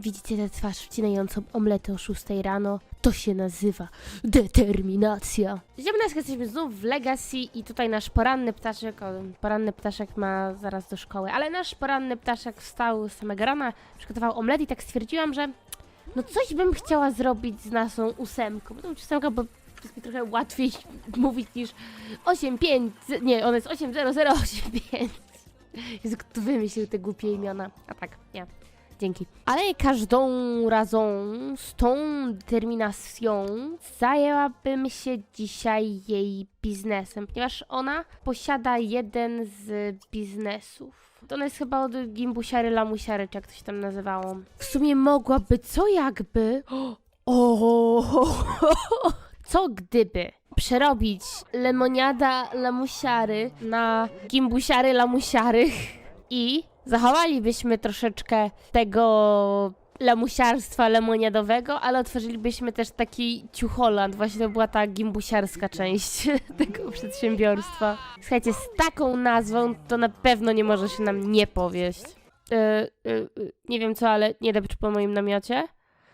Widzicie tę twarz wcinającą omletę o 6 rano? To się nazywa determinacja. Nas, jesteśmy znów w Legacy i tutaj nasz poranny ptaszek, poranny ptaszek ma zaraz do szkoły, ale nasz poranny ptaszek wstał z samego rana, przygotował omlet i tak stwierdziłam, że no coś bym chciała zrobić z naszą ósemką. Bo tą ósemka, bo jest mi trochę łatwiej mówić niż 85, nie, ona jest 80085. Jezu, kto wymyślił te głupie imiona? A tak, ja. Dzięki. Ale każdą razą z tą determinacją zajęłabym się dzisiaj jej biznesem, ponieważ ona posiada jeden z biznesów. To ona jest chyba od gimbusiary lamusiary, czy jak to się tam nazywało. W sumie mogłaby, co jakby... O, co gdyby przerobić lemoniada lamusiary na gimbusiary lamusiary i zachowalibyśmy troszeczkę tego lamusiarstwa lemoniadowego, ale otworzylibyśmy też taki ciucholand. Właśnie to była ta gimbusiarska część tego przedsiębiorstwa. Słuchajcie, z taką nazwą to na pewno nie może się nam nie powieść. Yy, yy, nie wiem co, ale nie depcz po moim namiocie.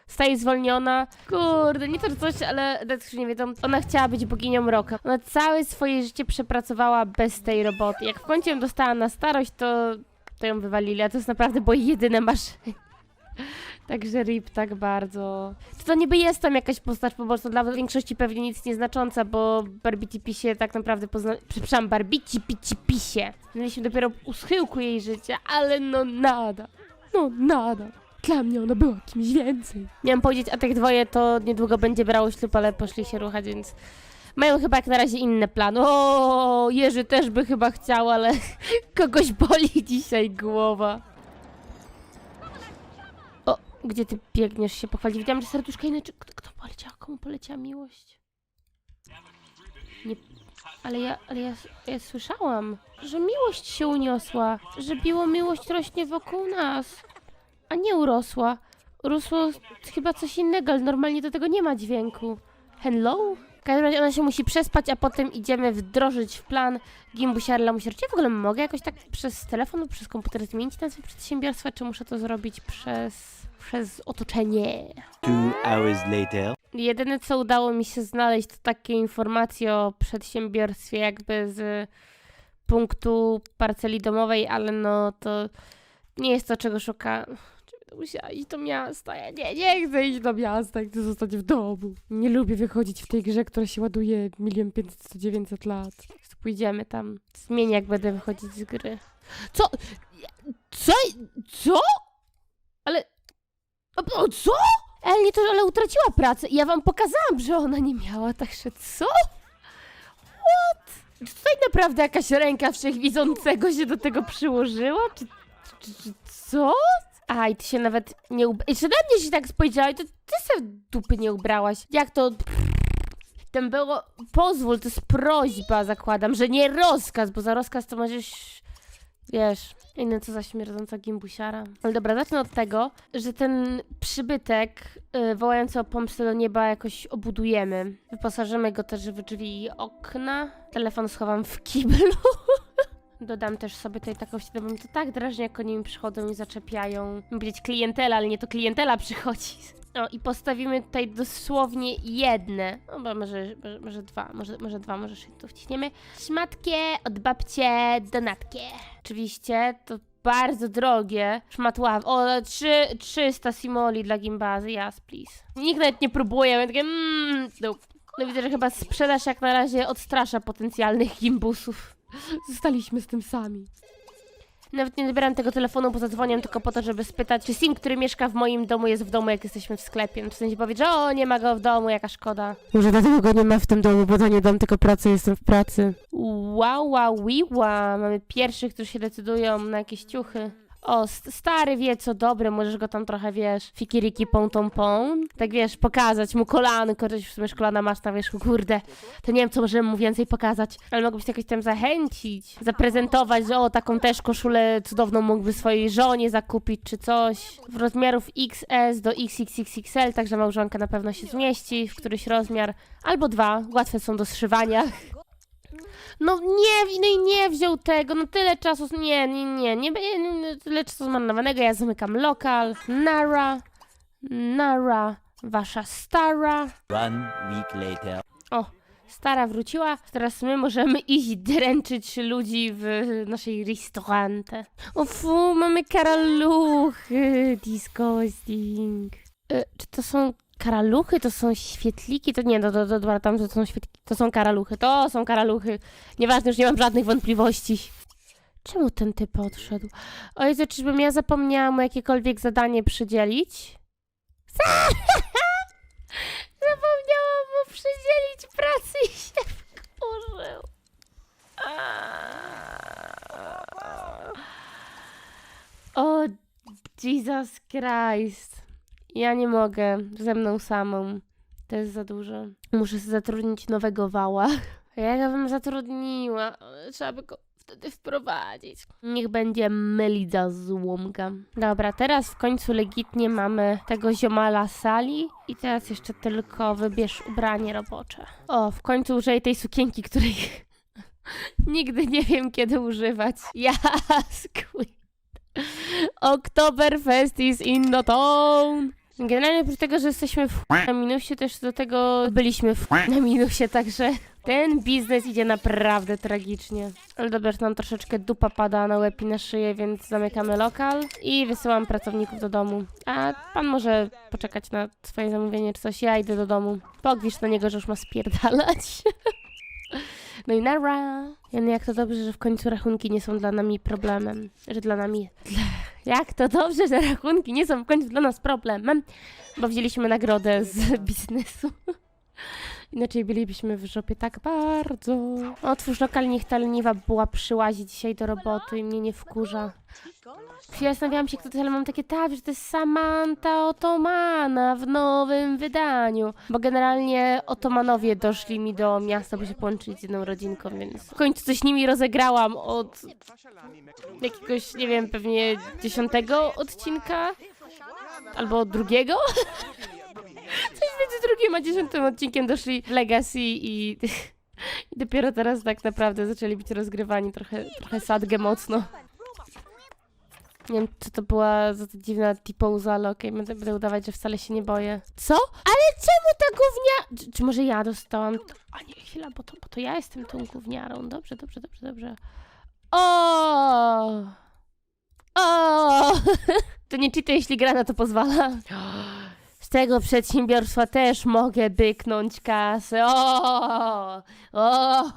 Staje zwolniona. Kurde, nie to że coś, ale detektyw nie wiedzą. Ona chciała być boginią roka. Ona całe swoje życie przepracowała bez tej roboty. Jak w końcu ją dostała na starość, to, to ją wywalili. A to jest naprawdę bo jedyne maszyny. Także rip tak bardzo. To, to niby jest tam jakaś postać po prostu dla większości pewnie nic nieznacząca, bo Barbiti Pisie tak naprawdę pozna... Przepraszam, Barbiti Pici Pisie. Znaliśmy dopiero u schyłku jej życia, ale no nada. No nada. Dla mnie ona była kimś więcej. Miałam powiedzieć, a tych dwoje to niedługo będzie brało ślub, ale poszli się ruchać, więc mają chyba jak na razie inne plany. O, Jerzy też by chyba chciał, ale kogoś boli dzisiaj głowa. O, gdzie ty biegniesz się pochwalić? Widziałam, że serduszka inaczej. Kto, kto poleciał? Komu poleciała miłość? Nie, ale ja, ale ja, ja słyszałam, że miłość się uniosła, że biło miłość rośnie wokół nas a nie urosła. Urosło chyba coś innego, ale normalnie do tego nie ma dźwięku. Hello? W każdym razie ona się musi przespać, a potem idziemy wdrożyć w plan Gimbusiar Lamusiar. Czy ja w ogóle mogę jakoś tak przez telefon lub przez komputer zmienić nazwę przedsiębiorstwa, czy muszę to zrobić przez, przez otoczenie? Two hours later. Jedyne, co udało mi się znaleźć, to takie informacje o przedsiębiorstwie jakby z punktu parceli domowej, ale no to nie jest to, czego szuka. Musiała iść do miasta? Ja nie, nie chcę iść do miasta, chcę zostać w domu. Nie lubię wychodzić w tej grze, która się ładuje milion pięćset, dziewięćset lat. Pójdziemy tam. Zmienię, jak będę wychodzić z gry. Co? Co? Co? Ale... O, co? Ale nie to, ale utraciła pracę i ja wam pokazałam, że ona nie miała, także co? What? Czy tutaj naprawdę jakaś ręka wszechwidzącego się do tego przyłożyła? Czy, czy, czy co? A, i ty się nawet nie ubrałaś. Jeszcze na mnie się tak spojrzałaś, to ty se dupy nie ubrałaś. Jak to... Tam było... Pozwól, to jest prośba, zakładam, że nie rozkaz, bo za rozkaz to możesz... Wiesz, inne co za śmierdząca gimbusiara. Ale dobra, zacznę od tego, że ten przybytek y, wołający o pomstę do nieba jakoś obudujemy. Wyposażymy go też w drzwi i okna. Telefon schowam w kiblu. Dodam też sobie tutaj taką ścianę, bo mi to tak drażni, jak oni mi przychodzą i zaczepiają. Powiedzieć klientela, ale nie to klientela przychodzi. O, i postawimy tutaj dosłownie jedne, no bo może, może, może dwa, może, może dwa, może się tu wciśniemy. Szmatkie od babcie donatkie. Oczywiście to bardzo drogie. Szmatław. O, trzy, 300 simoli dla gimbazy, yes, please. Nikt nawet nie próbuje, ja takie mmm, nope. No widzę, że chyba sprzedaż jak na razie odstrasza potencjalnych gimbusów. Zostaliśmy z tym sami. Nawet nie odbieram tego telefonu, bo zadzwonię tylko po to, żeby spytać, czy Sim, który mieszka w moim domu, jest w domu, jak jesteśmy w sklepie. No, W sensie powiedzieć, że o, nie ma go w domu, jaka szkoda. Może dlatego go nie ma w tym domu, bo to nie dom, tylko pracę, jestem w pracy. Wow, wow, wiwa. Mamy pierwszych, którzy się decydują na jakieś ciuchy. O, st- stary wie co dobre, możesz go tam trochę, wiesz, fikiriki pą tą pą. Tak wiesz, pokazać mu kolanko, że w sumie kolana masz na wierzchu, kurde. To nie wiem, co możemy mu więcej pokazać, ale mogłobyś jakoś tam zachęcić, zaprezentować, że o, taką też koszulę cudowną mógłby swojej żonie zakupić, czy coś. W rozmiarów XS do XXXXL, także małżonka na pewno się zmieści w któryś rozmiar, albo dwa, łatwe są do zszywania. No nie, no i nie wziął tego, no tyle czasu, nie, nie, nie, nie, nie, nie tyle czasu zmarnowanego, ja zamykam lokal, nara. Nara, wasza stara. One week later. O, stara wróciła. Teraz my możemy iść dręczyć ludzi w naszej restaurante. O fu, mamy karaluchy. Disgusting. E, czy to są karaluchy? To są świetliki? To nie, to, to, to, tam to są świetliki. To są karaluchy. To są karaluchy. Nieważne, już nie mam żadnych wątpliwości. Czemu ten typ odszedł? O Jezu, czyżbym ja zapomniałam mu jakiekolwiek zadanie przydzielić? Zapomniałam mu przydzielić pracy i się wkurzył. O, Jesus Christ. Ja nie mogę ze mną samą. To jest za dużo. Muszę zatrudnić nowego wała. Ja bym zatrudniła? Trzeba by go wtedy wprowadzić. Niech będzie Melida złomka. Dobra, teraz w końcu legitnie mamy tego ziomala sali i teraz jeszcze tylko wybierz ubranie robocze. O, w końcu użyję tej sukienki, której nigdy nie wiem kiedy używać. Queen. Oktoberfest is in the town. Generalnie oprócz tego, że jesteśmy w na minusie, też do tego byliśmy w na minusie, także ten biznes idzie naprawdę tragicznie. Ale dobra, że nam troszeczkę dupa pada na łeb i na szyję, więc zamykamy lokal i wysyłam pracowników do domu. A pan może poczekać na swoje zamówienie czy coś, ja idę do domu. Pogwisz na niego, że już ma spierdalać. No i nara. Jak to dobrze, że w końcu rachunki nie są dla nami problemem. Że dla nami... Dla... Jak to dobrze, że rachunki nie są w końcu dla nas problemem. Bo wzięliśmy nagrodę z biznesu. Inaczej bylibyśmy w żopie tak bardzo. Otwórz lokal, niech ta leniwa była przyłazi dzisiaj do roboty i mnie nie wkurza. Chwilę zastanawiałam się, kto to, ale mam takie tak, że to jest Samantha Otomana w nowym wydaniu. Bo generalnie Otomanowie doszli mi do miasta, by się połączyć z jedną rodzinką, więc w końcu coś nimi rozegrałam od jakiegoś, nie wiem, pewnie dziesiątego odcinka? Albo drugiego? Coś między drugim a dziesiątym odcinkiem doszli Legacy i, i dopiero teraz tak naprawdę zaczęli być rozgrywani trochę, trochę sadgę mocno. Nie wiem, czy to była za to dziwna T-pose, ale okej, będę, będę udawać, że wcale się nie boję. Co? Ale czemu ta gównia... Czy, czy może ja dostałam... A nie, chwila, bo to, bo to ja jestem tą gówniarą. Dobrze, dobrze, dobrze, dobrze. O! O! To nie czyta, jeśli gra na to pozwala. Z tego przedsiębiorstwa też mogę byknąć kasę. O! O!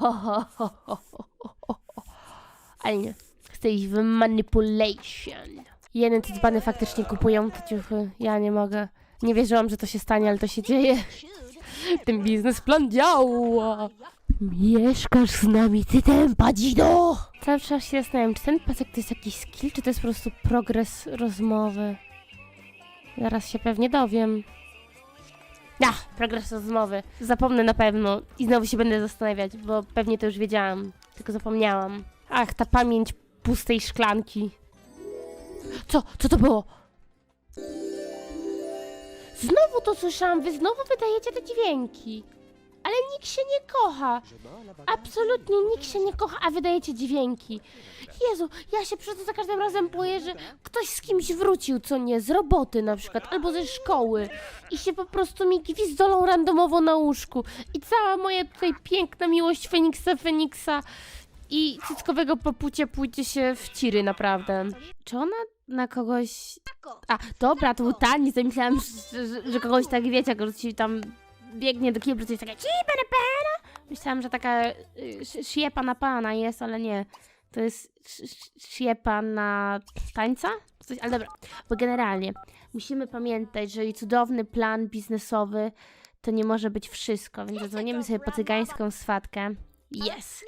Ale nie. Chcę iść w manipulation. Jeden te dzbany faktycznie kupują te ciuchy. Ja nie mogę. Nie wierzyłam, że to się stanie, ale to się dzieje. Ten biznesplan działa. Mieszkasz z nami, ty tempa, dzido! Cały czas się zastanawiam, czy ten pasek to jest jakiś skill, czy to jest po prostu progres rozmowy. Zaraz się pewnie dowiem. Ja, progres rozmowy. Zapomnę na pewno i znowu się będę zastanawiać, bo pewnie to już wiedziałam, tylko zapomniałam. Ach, ta pamięć pustej szklanki. Co? Co to było? Znowu to słyszałam, wy znowu wydajecie te dźwięki. Ale nikt się nie kocha. Absolutnie nikt się nie kocha, a wydajecie dźwięki. Jezu, ja się przez to za każdym razem boję, że ktoś z kimś wrócił, co nie, z roboty na przykład, albo ze szkoły i się po prostu mi gwizdolą randomowo na łóżku. I cała moja tutaj piękna miłość Feniksa Feniksa i cyckowego popucia pójdzie się w ciry, naprawdę. Czy ona na kogoś... A, dobra, to był taniec, ja myślałam, że, że, że kogoś tak wiecie, jak ci tam biegnie do kiblu, to jest taka cipana pana. Myślałam, że taka y, sziepa na pana jest, ale nie. To jest sziepa na tańca? Coś, ale dobra, bo generalnie musimy pamiętać, że i cudowny plan biznesowy to nie może być wszystko, więc zadzwonimy sobie po cygańską swatkę. Yes!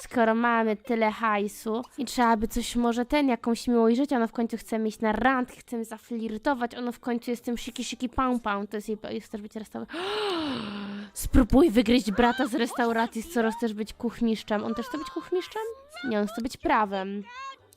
Skoro mamy tyle hajsu i trzeba by coś może ten, jakąś miłość życia, ono w końcu chce iść na randkę, chcemy zaflirtować, ono w końcu jest tym szyki szyki pam pam, to jest jej, chcesz być restauratorem. Spróbuj wygryźć brata z restauracji, skoro chcesz być kuchmiszczem. On też chce być kuchmiszczem? Nie, on chce być prawem.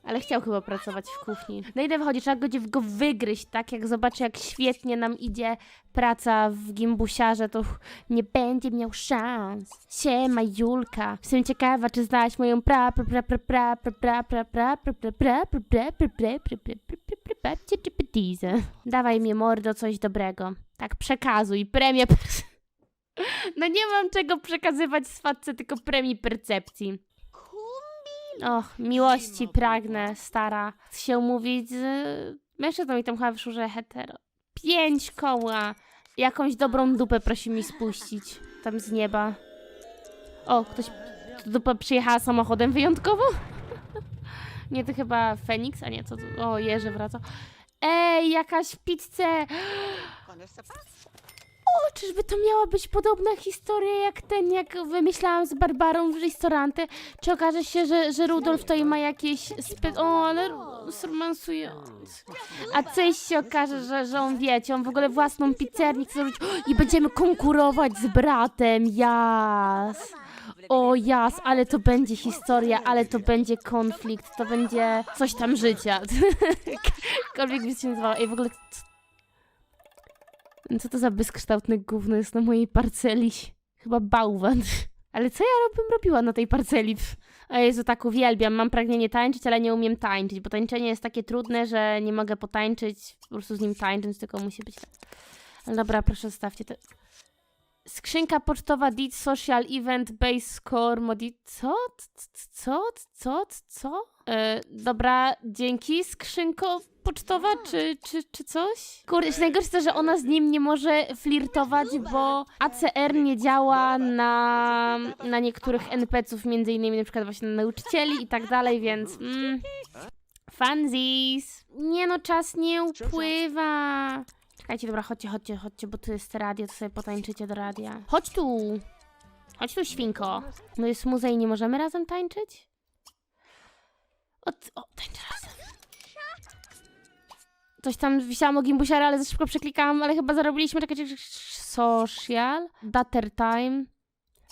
Ale chciał chyba pracować w kuchni. No idę wychodzi, trzeba go, go wygryźć, tak? Jak zobaczy, jak świetnie nam idzie praca w gimbusiarze, to nie będzie miał szans. Siema, Julka. Jestem ciekawa, czy znałaś moją pra pra pra pra pra pra pra pra pra pra pra pra pra pra pra pra pra. Dawaj mi mordo coś dobrego. Tak, przekazuj. Premię. No nie mam czego przekazywać swatce, tylko premii percepcji. Och, miłości pragnę, stara. Chcę się umówić z... Mężczyzną i tam chyba wyszło, że hetero. Pięć koła. Jakąś dobrą dupę prosi mi spuścić. Tam z nieba. O, ktoś... Dupa przyjechała samochodem wyjątkowo? nie, to chyba Feniks, a nie, co to... O, Jerzy wraca. Ej, jakaś pizzę! O, czyżby to miała być podobna historia jak ten, jak wymyślałam z Barbarą w restaurante? Czy okaże się, że, że Rudolf tutaj ma jakieś spe... O, ale romansujący. A coś się okaże, że, że on wiecie, on w ogóle własną pizzernię chce zrobić i będziemy konkurować z bratem, jas. O jas, ale to będzie historia, ale to będzie konflikt, to będzie coś tam życia. Jakkolwiek by się nazywało. Ej, w ogóle... Co to za bezkształtne gówno jest na mojej parceli? Chyba bałwan. Ale co ja bym robiła na tej parceli? O Jezu, tak uwielbiam. Mam pragnienie tańczyć, ale nie umiem tańczyć, bo tańczenie jest takie trudne, że nie mogę potańczyć, po prostu z nim tańcząc, tylko musi być tak. Ale dobra, proszę zostawcie to. Skrzynka pocztowa Dit Social Event Base Score Modi... Co? Co? Co? Co? E, dobra, dzięki. Skrzynko pocztowa, czy, czy, czy coś? Kurde, najgorsze to, że ona z nim nie może flirtować, bo ACR nie działa na, na niektórych NPC-ów, między innymi na przykład właśnie na nauczycieli i tak dalej, więc... Mm, funsies! Nie no, czas nie upływa! Czekajcie, dobra, chodźcie, chodźcie, chodźcie, bo tu jest radio, to sobie potańczycie do radia. Chodź tu! Chodź tu, świnko. No jest muzej, nie możemy razem tańczyć? O, o razem. Coś tam wisiałam o gimbusiara, ale za szybko przeklikałam, ale chyba zarobiliśmy czekajcie, social, dater time,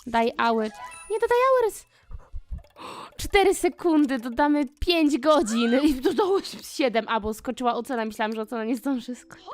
daj hour. Nie, dodaj hours. 4 sekundy, dodamy 5 godzin i dodało się 7, a bo skoczyła ocena, myślałam, że ocena nie zdąży skoczyć.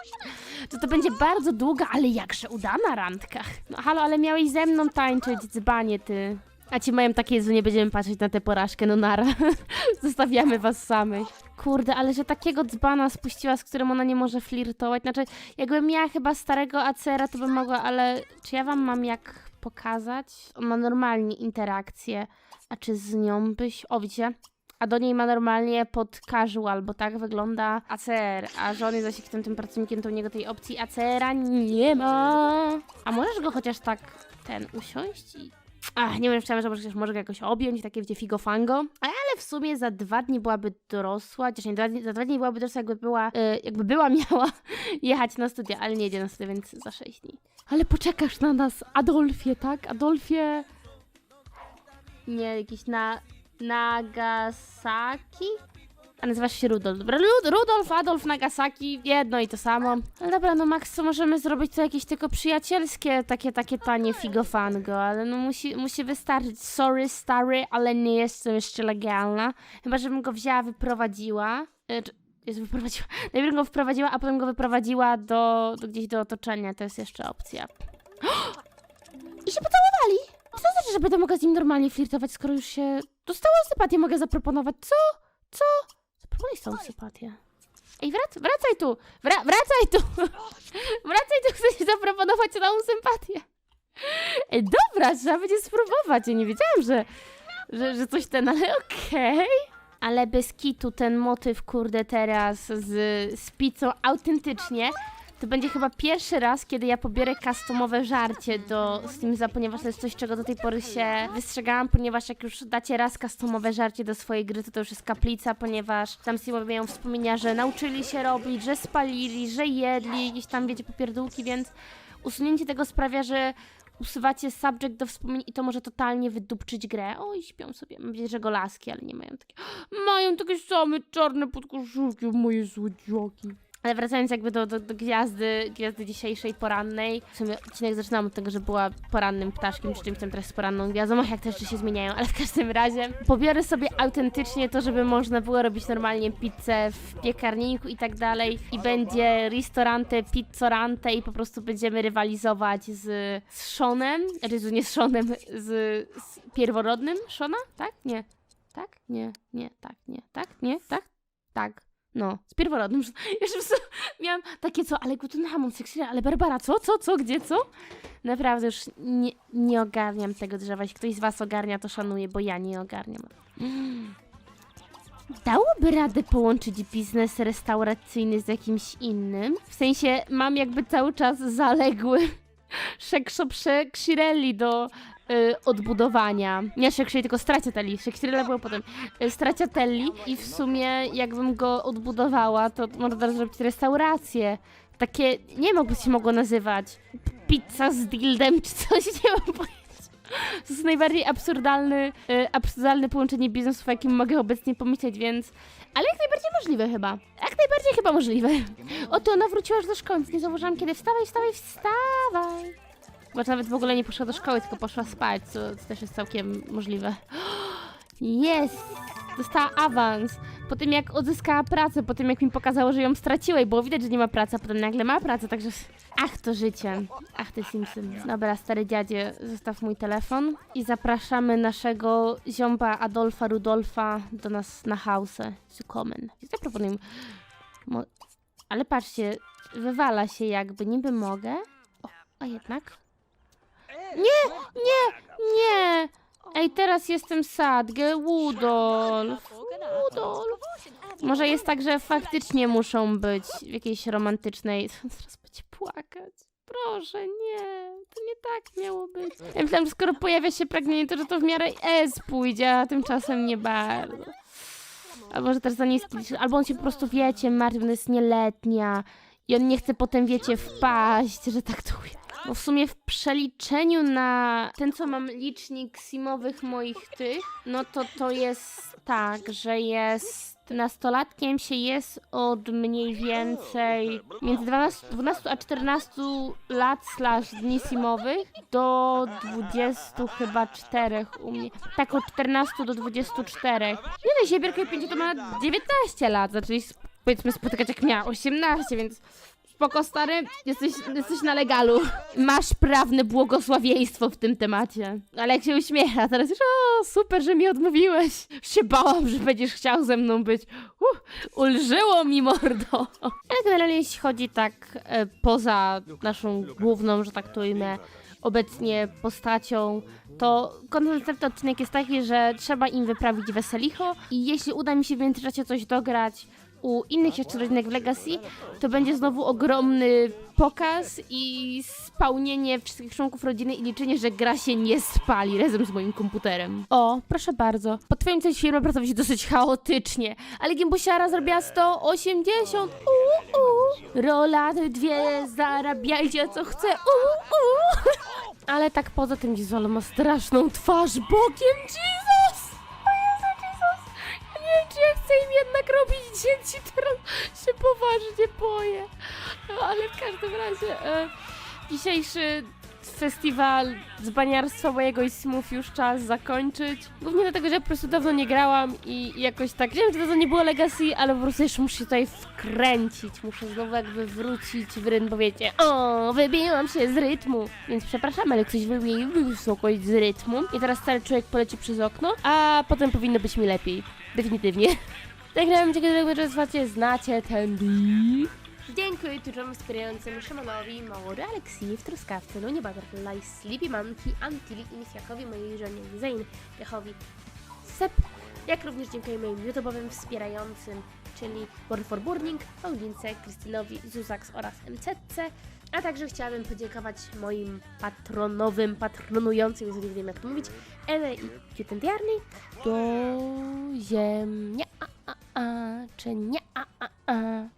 To to będzie bardzo długa, ale jakże udana randka. No halo, ale miałeś ze mną tańczyć, dzbanie ty. A ci mają takie, że nie będziemy patrzeć na tę porażkę, no nara. Zostawiamy was samych. Kurde, ale że takiego dzbana spuściła, z którym ona nie może flirtować. Znaczy, jakbym miała chyba starego acera, to bym mogła, ale czy ja wam mam jak pokazać? On ma normalnie interakcję. A czy z nią byś... O, widzicie? A do niej ma normalnie pod casual, bo tak wygląda ACR, a zaś jak tym, tym pracownikiem, to u niego tej opcji ACR-a nie ma. A możesz go chociaż tak, ten, usiąść i... Ach, nie wiem, chciałam, że może, może go jakoś objąć, takie wiecie, figofango. Ale w sumie za dwa dni byłaby dorosła, chociaż nie, dwa dni, za dwa dni byłaby dorosła, jakby była, y, jakby była miała jechać na studia, ale nie jedzie na studia, więc za sześć dni. Ale poczekasz na nas, Adolfie, tak? Adolfie... Nie, jakiś na... Nagasaki? A nazywasz się Rudolf. Dobra, Lud- Rudolf, Adolf, Nagasaki, jedno i to samo. Ale dobra, no Max, co możemy zrobić? To jakieś tylko przyjacielskie, takie, takie tanie figofango, ale no musi, musi wystarczyć. Sorry, stary, ale nie jestem jeszcze legalna. Chyba, żebym go wzięła, wyprowadziła. E, Jest wyprowadziła. Najpierw go wprowadziła, a potem go wyprowadziła do, do gdzieś do otoczenia. To jest jeszcze opcja. I się pocałowali! Co to znaczy, że będę mogła z nim normalnie flirtować, skoro już się... Dostałam sympatię, mogę zaproponować. Co? Co? Zaproponuj tą sympatię. Ej, wrac wracaj tu! Wra wracaj tu! wracaj tu, chcę ci zaproponować całą sympatię. Ej, dobra, trzeba będzie spróbować. Ja nie wiedziałam, że, że, że coś ten, ale okej. Ale bez kitu ten motyw, kurde, teraz z, z pizzą autentycznie to będzie chyba pierwszy raz, kiedy ja pobiorę customowe żarcie do Steamza, ponieważ to jest coś, czego do tej pory się wystrzegałam, ponieważ jak już dacie raz customowe żarcie do swojej gry, to to już jest kaplica, ponieważ tam Steamowie mają wspomnienia, że nauczyli się robić, że spalili, że jedli, jakieś tam, wiecie, popierdółki, więc usunięcie tego sprawia, że usuwacie subject do wspomnień i to może totalnie wydupczyć grę. Oj, śpią sobie. Mam nadzieję, że go laski, ale nie mają takie... Mają takie same czarne podkoszulki, moje złodziaki. Ale wracając jakby do, do, do gwiazdy, gwiazdy dzisiejszej porannej. W sumie odcinek zaczynam od tego, że była porannym ptaszkiem, czy czymś tam teraz z poranną gwiazdą. Ach, jak te rzeczy się zmieniają, ale w każdym razie pobiorę sobie autentycznie to, żeby można było robić normalnie pizzę w piekarniku i tak dalej. I będzie ristorante, pizzorante i po prostu będziemy rywalizować z, z Seanem, znaczy nie z Seanem, z, z pierworodnym Shona? Tak? Nie. Tak? Nie, nie, tak, nie, tak, nie, tak, tak. No, z pierworodnym. Już miałam takie co, ale Gutenhamon, Seksira, ale Barbara, co, co, co, gdzie, co? Naprawdę już nie, nie ogarniam tego drzewa. Jeśli ktoś z was ogarnia, to szanuję, bo ja nie ogarniam. Dałoby radę połączyć biznes restauracyjny z jakimś innym? W sensie mam jakby cały czas zaległy Shekshop Shekshirelli do y, odbudowania. Nie Shekshirelli, tylko Straciatelli. Shekshirella było potem. Y, Straciatelli i w sumie jakbym go odbudowała, to można zrobić restaurację. Takie, nie wiem się mogło nazywać. Pizza z dildem czy coś, nie mam pojęcia. To jest najbardziej absurdalny, y, absurdalne połączenie biznesów, o jakim mogę obecnie pomyśleć, więc... Ale jak najbardziej możliwe chyba. Jak najbardziej chyba możliwe. Oto ona wróciła już do szkoły, więc nie zauważyłam kiedy. Wstawaj, wstawaj, wstawaj. Bo nawet w ogóle nie poszła do szkoły, tylko poszła spać, co, co też jest całkiem możliwe. Jest! Dostała awans. Po tym jak odzyskała pracę, po tym jak mi pokazało, że ją straciła i było widać, że nie ma pracy, a potem nagle ma pracę, także... Ach, to życie. Ach, ty Simpson. Dobra, stary dziadzie, zostaw mój telefon i zapraszamy naszego ziomba Adolfa Rudolfa do nas na house. To komen. Ja proponuję... Mo- ale patrzcie, wywala się jakby, niby mogę. O, a jednak... Nie, nie, nie! Ej, teraz jestem sadgę, Ludolf. Ludolf. Może jest tak, że faktycznie muszą być w jakiejś romantycznej... Zaraz będzie płakać. Proszę, nie. To nie tak miało być. Ja myślałam, że skoro pojawia się pragnienie, to że to w miarę S pójdzie, a tymczasem nie bardzo. Albo że też za niski... Albo on się po prostu, wiecie, martwi, ona jest nieletnia. I on nie chce potem, wiecie, wpaść, że tak to ujdę. Bo w sumie w przeliczeniu na ten, co mam licznik simowych moich tych, no to to jest tak, że jest nastolatkiem się jest od mniej więcej między 12, 12 a 14 lat slash dni simowych do 20 chyba 4 u mnie. Tak od 14 do 24. Nie no, Siebierka 5 to ma 19 lat, zaczęli powiedzmy spotykać jak miała 18, więc spoko stary, jesteś, jesteś na legalu. Masz prawne błogosławieństwo w tym temacie. Ale jak się uśmiecha, teraz już o, super, że mi odmówiłeś. Się bałam, że będziesz chciał ze mną być. Uh, ulżyło mi mordo. Ale generalnie jeśli chodzi tak e, poza naszą główną, że tak to ujmę, obecnie postacią, to konceptywny odcinek jest taki, że trzeba im wyprawić weselicho i jeśli uda mi się w międzyczasie coś dograć u innych jeszcze rodzinek w Legacy, to będzie znowu ogromny pokaz i spełnienie wszystkich członków rodziny i liczenie, że gra się nie spali razem z moim komputerem. O, proszę bardzo. Po twoim coś firma pracować dosyć chaotycznie, ale Gimbusiara zrobiła 180. Uuu, uu. Rola dwie, zarabiajcie co chce. Uuu, uu. Ale tak poza tym Gizolo ma straszną twarz bokiem. Jesus! Czy ja chcę im jednak robić dzieci, teraz się poważnie boję. No, ale w każdym razie e, dzisiejszy festiwal dzbaniarstwa mojego i smów już czas zakończyć. Głównie dlatego, że po prostu dawno nie grałam i jakoś tak, nie wiem, czy to nie było Legacy, ale po prostu jeszcze muszę się tutaj wkręcić. Muszę znowu jakby wrócić w rytm, bo wiecie, o, wybiłam się z rytmu. Więc przepraszam, ale ktoś wybił wysokość z rytmu i teraz cały człowiek poleci przez okno, a potem powinno być mi lepiej. Definitywnie. Tak grałem ciekawe, że słuchacie, znacie ten beat. Dziękuję tuczom wspierającym Szymonowi, Małory, Aleksji, w Truskawce, Lunie Butterfly, Sleepy Monkey, Antili i Misiakowi, mojej żonie Zain, Lechowi, Sep, jak również dziękuję moim YouTube'owym wspierającym, czyli Word for Burning, Paulince, Krystynowi, Zuzax oraz MCC, a także chciałabym podziękować moim patronowym, patronującym, jeżeli wiem jak to mówić, Ewe i Cutendiarny, do ziemnia, a, a, a, czy nie, a, a, a.